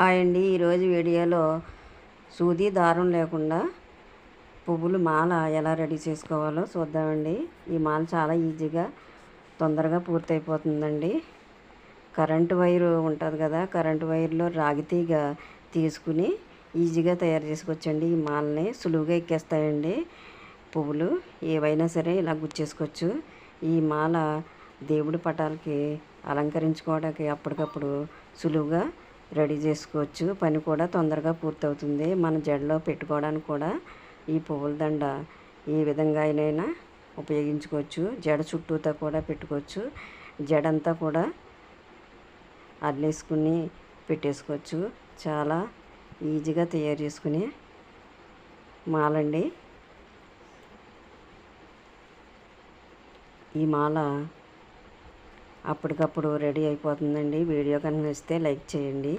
Hi అండి. ఈరోజు వీడియోలో సూది దారం లేకుండా పువ్వులు మాల ఎలా రెడీ చేసుకోవాలో చూద్దామండి. ఈ మాల చాలా ఈజీగా తొందరగా పూర్తయిపోతుందండి. కరెంటు వైరు ఉంటుంది కదా కరెంటు వైర్లో రాగి తీగ తీసుకుని ఈజీగా తయారు చేసుకోవచ్చండి. ఈ మాలని సులువుగా ఎక్కేస్తాయండి పువ్వులు. ఏవైనా సరే ఇలా గుచ్చేసుకోవచ్చు. ఈ మాల దేవుడి పటాలకి అలంకరించుకోవడానికి అప్పటికప్పుడు సులువుగా రెడీ చేసుకోవచ్చు. పని కూడా తొందరగా పూర్తవుతుంది. మన జడలో పెట్టుకోవడానికి కూడా ఈ పువ్వుల దండ ఏ విధంగా అయినైనా ఉపయోగించుకోవచ్చు. జడ చుట్టూతో కూడా పెట్టుకోవచ్చు. జడంతా కూడా అల్లేసుకుని పెట్టేసుకోవచ్చు. చాలా ఈజీగా తయారు చేసుకునే మాలండి. ఈ మాల అప్పటికప్పుడు రెడీ అయిపోతుందండి. వీడియో కనుక నచ్చితే లైక్ చేయండి.